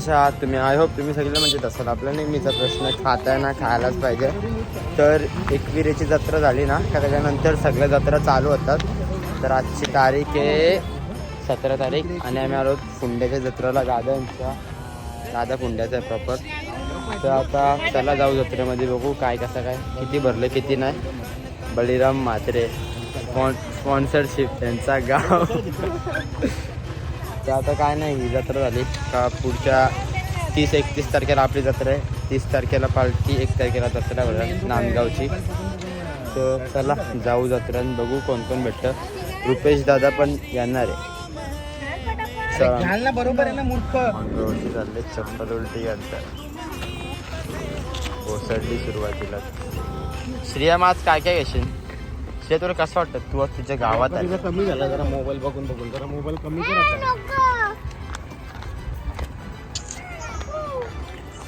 कशा आहात तुम्ही? आय होप तुम्ही सगळे म्हणजे असाल आपला नेहमीचा प्रश्न खाताय ना खायलाच पाहिजे. तर एकविरेची जत्रा झाली ना का त्याच्यानंतर सगळ्या जत्रा चालू होतात. तर आजची तारीख आहे सतरा तारीख आणि आम्ही आलो फुंड्याच्या जत्रेला दादांच्या दादा फुंड्याचा आहे प्रॉपर तर आता चला जाऊ जत्रेमध्ये बघू काय कसं काय किती भरलं किती नाही. बळीराम म्हात्रे स्पॉन्सरशिप त्यांचा गाव. तर आता काय नाही ही जत्रा झाली. का पुढच्या तीस एकतीस तारखेला आपली जत्रा आहे. तीस तारखेला पालखी एक तारखेला जत्रा भरेल नांदगावची. तर चला जाऊ जत्रेत बघू कोण कोण भेटतं. रुपेश दादा पण येणार आहे. बरोबर आहे ना मूर्ख. चालले चप्पल उलटी घालतात. ओसरली सुरुवातीला. श्रिया आज काय काय घेशील? श्रिया तुला कसं वाटतं? तू आज तुझ्या गावात आहे तिला कमी झाला जरा मोबाईल बघून बघून जरा मोबाईल कमी कर.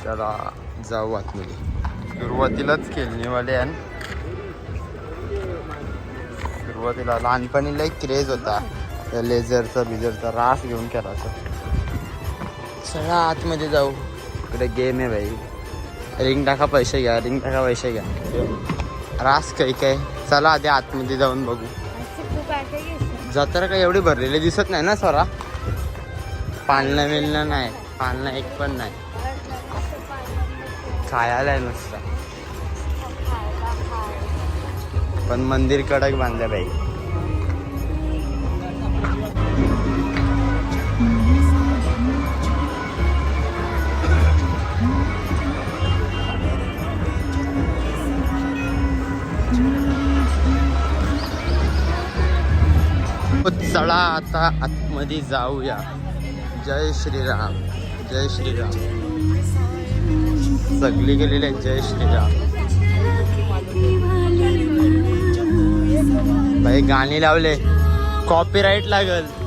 चला जाऊ आतमध्ये. सुरुवातीलाच खेळणीवाले आणि सुरुवातीला लहानपणी लई क्रेज होता. त्या लेझरचा बिझरचा रास घेऊन खेळायचा. चला आतमध्ये जाऊ. इकडे गेम आहे भाई. रिंग टाका पैसे घ्या रिंग टाका पैसे घ्या. रास काही काय? चला आधी आतमध्ये जाऊन बघू. जत्रा काही एवढी भरलेली दिसत नाही ना स्वरा? पालणं मिळणं नाही पाळणं एक पण नाही. खायला आहे नुसतं. पण मंदिर कडक बांधलं पाहिजे चला आता आतमध्ये जाऊया. जय श्रीराम. जय श्रीराम. सगळी गेलेले जय श्रीराम. भाई गाणी लावले. कॉपीराईट लागल.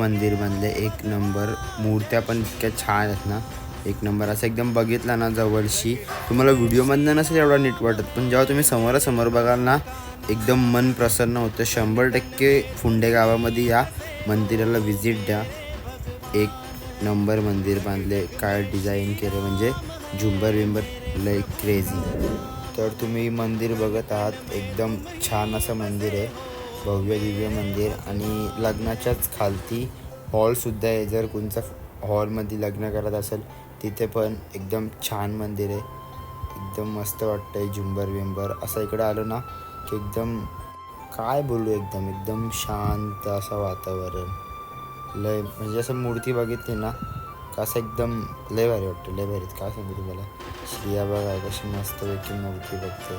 मंदिर बनले एक नंबर. मूर्त्या पण इतक्या छान आहेत ना. एक नंबर. असं एकदम बघितला ना जवळशी. तुम्हाला व्हिडिओमधनं नसेल एवढा नीट वाटत पण जेव्हा तुम्ही समोरासमोर बघाल ना एकदम मन प्रसन्न होतं. शंभर टक्के फुंडे गावामध्ये या मंदिराला व्हिजिट द्या. एक नंबर मंदिर बांधले काय डिझाईन केलं म्हणजे झुंबर विंबर लय क्रेझी तर तुम्ही मंदिर बघत आहात. एकदम छान असं मंदिर आहे. भव्य दिव्य मंदिर आणि लग्नाच्याच खालती हॉलसुद्धा आहे. जर कोणचा हॉलमध्ये लग्न करत असेल तिथे पण एकदम छान मंदिर आहे. एकदम मस्त वाटतंय झुंबर विंबर असं इकडं आलो ना की एकदम काय बोलू एकदम एकदम शांत असं वातावरण. लय म्हणजे असं मूर्ती बघितली ना का असं एकदम लय भारी वाटतं लय भारी. काय सांगू तुम्हाला? श्रिया बघा कशी मस्तपैकी मूर्ती बघते.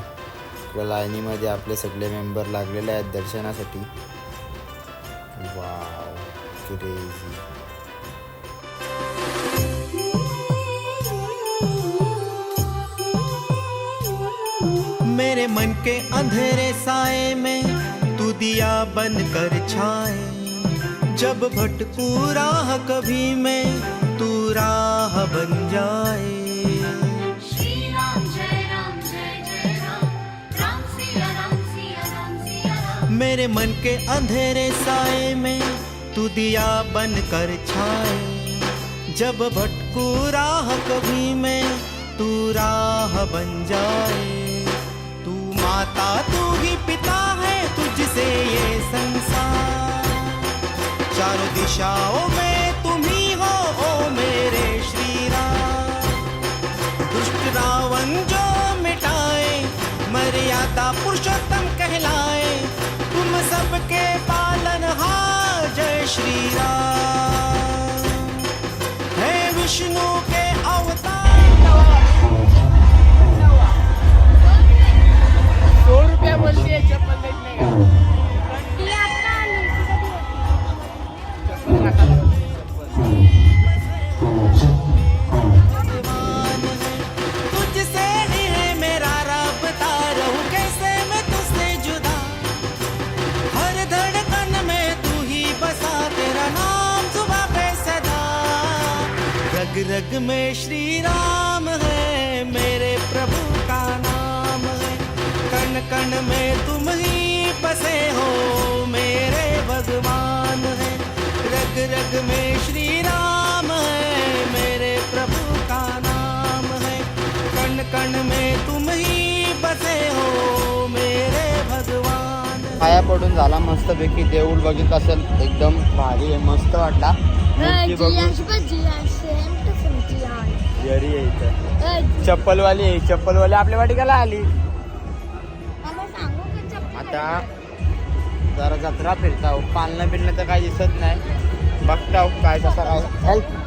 इकडे लाईनीमध्ये आपले सगळे मेंबर लागलेले आहेत दर्शनासाठी. वाव क्रेझी मेरे मन के अंधेरे साए में तू दिया बन कर छाए। जब भटकू राह कभी मैं तू राह बन जाए। मेरे मन के अंधेरे साए में तू दिया बन कर छाए। जब भटकू राह कभी मैं, तू राह बन जाए। तू माता, तू ही पिता है तुझसे ये संसार। चारों दिशाओं में सबके पालन हार जय श्री राम है विष्णु रग में श्री राम है मेरे प्रभु का नाम है। कण कण में तुम ही बसे हो मेरे भगवान है। रग रग में श्री राम है मेरे प्रभु का नाम है। कण कण में तुम ही बसे हो मेरे भगवान पाया पडून झाला मस्तपैकी देऊळ बघितलं असेल एकदम भारी आहे मस्त वाटला. मूर्ती बघून. यरी आहे इथं चप्पलवाली आहे चप्पलवाली आपल्या वाटिकाला आली. आता जरा जत्रा फिरताव पालणं बिलणं तर काही दिसत नाही. बघताव काय कसं काय. हेल्प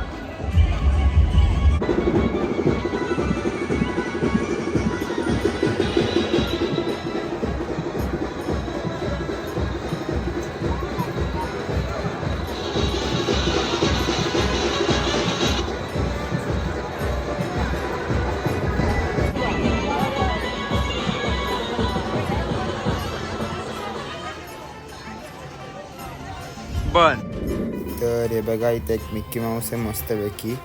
बघा इथं एक मिक्की माऊस आहे मस्तपैकी.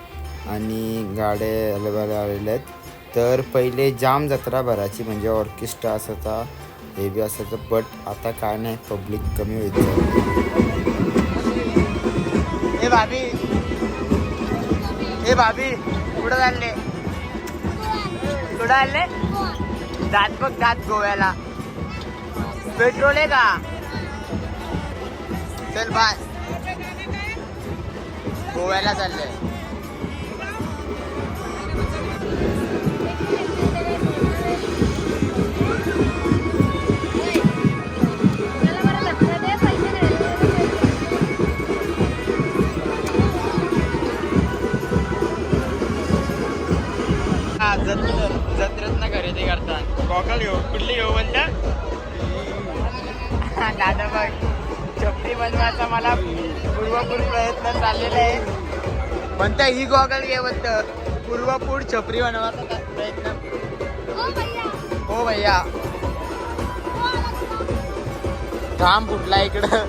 आणि गाड्या अवेलेबल आलेल्या आहेत. तर पहिले जाम जत्रा भरायची म्हणजे ऑर्केस्ट्रा असायचा हे बी असायचं बट आता काय नाही पब्लिक कमी होईल. हे भाभी. हे भाभी कुठं चालले? कुठं आले दात बघ दात गोव्याला. पेट्रोल आहे का? चल बाय गोव्याला चाललंय हा जत्रेत जत्रेत ना खरेदी करतात. घेऊ कुठली घेऊ म्हणता? हा, दादा बघ. चपटी बनवायचा मला पूर्वपूर प्रयत्न चाललेला आहे म्हणता ही गॉगल घे म्हणतं पूर्वपूर छपरी बनवायचा प्रयत्न? हो भैया. थांब कुठला इकडं?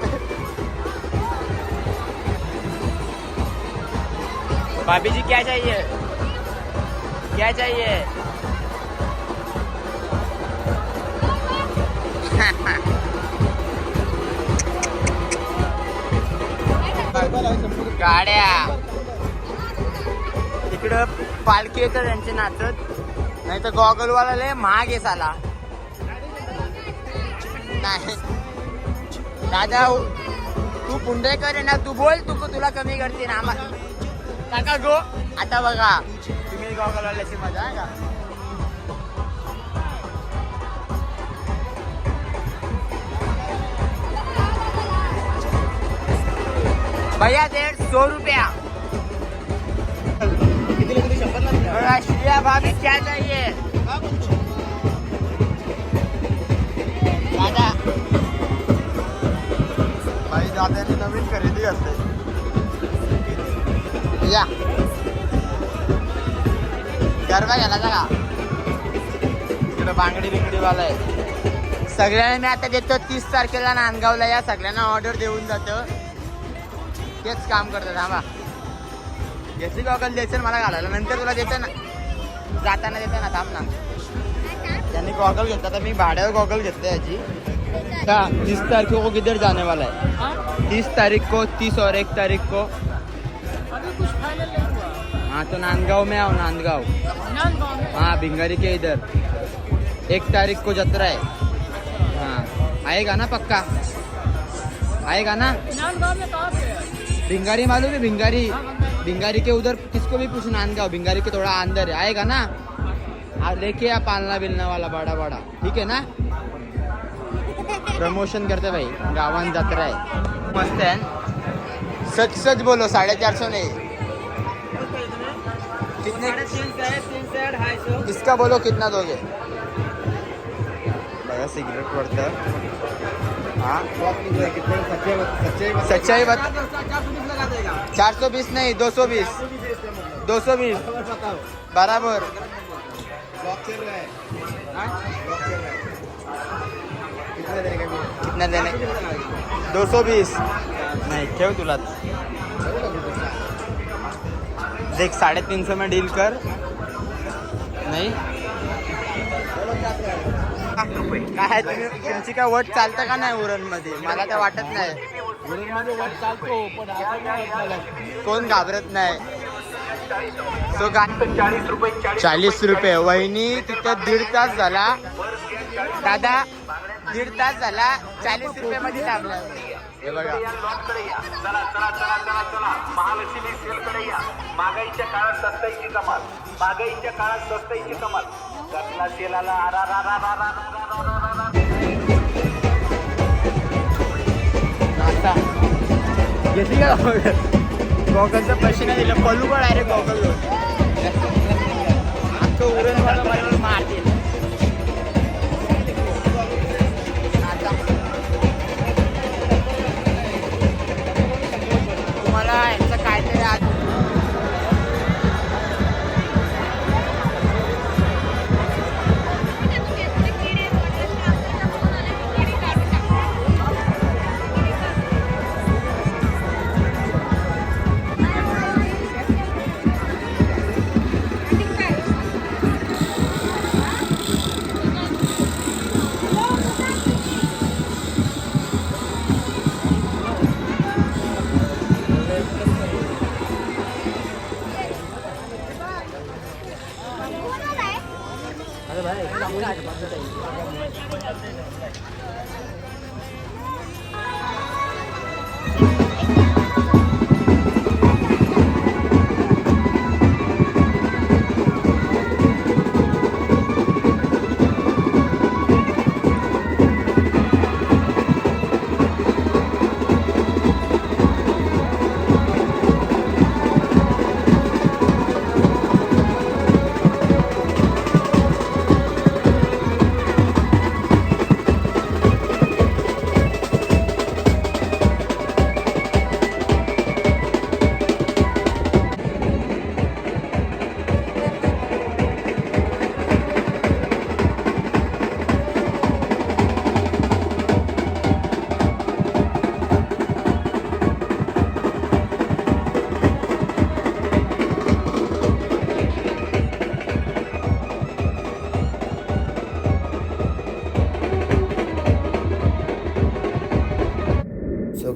भाभी जी क्या चाहिए? क्या चाहिए? गाड्या. इकडं पालखी येतं त्यांचे नाचत. नाही तर गॉगलवाला लय महाग आहे साला. नाही. दादा तू पुंडेकर आहे ना तू बोल तू तुला कमी करते ना आम्हाला काका गो. आता बघा. तुम्ही गॉगलवाल्याची मजा आहे का? भैया डेढ़ सौ रुपया. राष्ट्रीय भाभी क्या चाहिए? दादा. भाई दादाने नवीन खरेदी घातली. या. गरबा घ्यायला का इकडं बांगडी बिंगडीवाला आहे. सगळ्यांना मी आता देतो तीस तारखेला नांदगावला या सगळ्यांना ऑर्डर देऊन जातं. तेच काम करतात थांबा. याची गॉगल द्यायचं ना मला घालायला. नंतर तुला देतं ना. जाताना देतं ना थांब ना. त्यांनी गॉगल घेतला तर मी भाड्यावर गॉगल घेतलं याची. का तीस तारीख को किधर जाने वाला है? तीस तारीख को तीस और एक तारीख को हाँ तो नांदगांव में आओ नांदगांव. हाँ भिंगारी के इधर. एक तारीख को जत्रा है हाँ आएगा ना पक्का? आएगा ना? नांदगांव में कहाँ पे है? भिंगारी मालूम है भिंगारी? भिंगारी के उधर किसको भी पूछ नांदगांव हो। भिंगारी के थोड़ा अंदर है। आएगा ना? आ लेके आ पालना बिलना वाला बड़ा बड़ा। ठीक है ना? प्रमोशन करते भाई। गावान जत्रा है। मस्त है। सच सच बोलो साढ़े चार सौ नहीं। कितने? इसका बोलो कितना दोगे? बड़ा सिगरेट पड़ता सच्चाई बता चार सौ बीस नहीं दो सौ बीस दो सौ बीस बराबर. कितना देने? दो सौ बीस नहीं ठेव तुला. देख साडेतीनशे में डील कर. नाही. काय तुमची काय वट चालतं का नाही उरणमध्ये मला तर वाटत नाही. मध्ये वाट चालतो पण. कोण घाबरत नाही. तो गा चाळीस रुपये. वहिनी तिथं दीड तास झाला. दादा दीड तास झाला. चाळीस रुपये मध्ये थांबला हे बघा. महालक्ष्मी सेलकडे या. महागाईच्या काळात सस्ताईची कमाल. महागाईच्या काळात सस्ताईची कमाल. कसला सेलाला आरा रा रा रा रा रा रा रा रा रा. आता. का? गॉगलचा पैसे नाही दिलं पलू पण आहे रे गॉगल अख्खं उरण मारतील.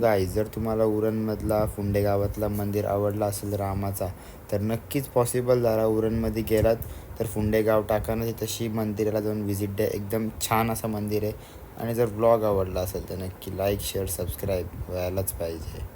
सो गाईज जर तुम्हाला उरणमधला फुंडे गावातला मंदिर आवडला असेल रामाचा तर नक्कीच पॉसिबल झाला. उरणमध्ये गेलात तर फुंडे गाव टाका ना तशी मंदिराला जाऊन व्हिजिट द्या. एकदम छान असं मंदिर आहे. आणि जर ब्लॉग आवडला असेल तर नक्की लाईक शेअर सबस्क्राईब व्हायलाच पाहिजे.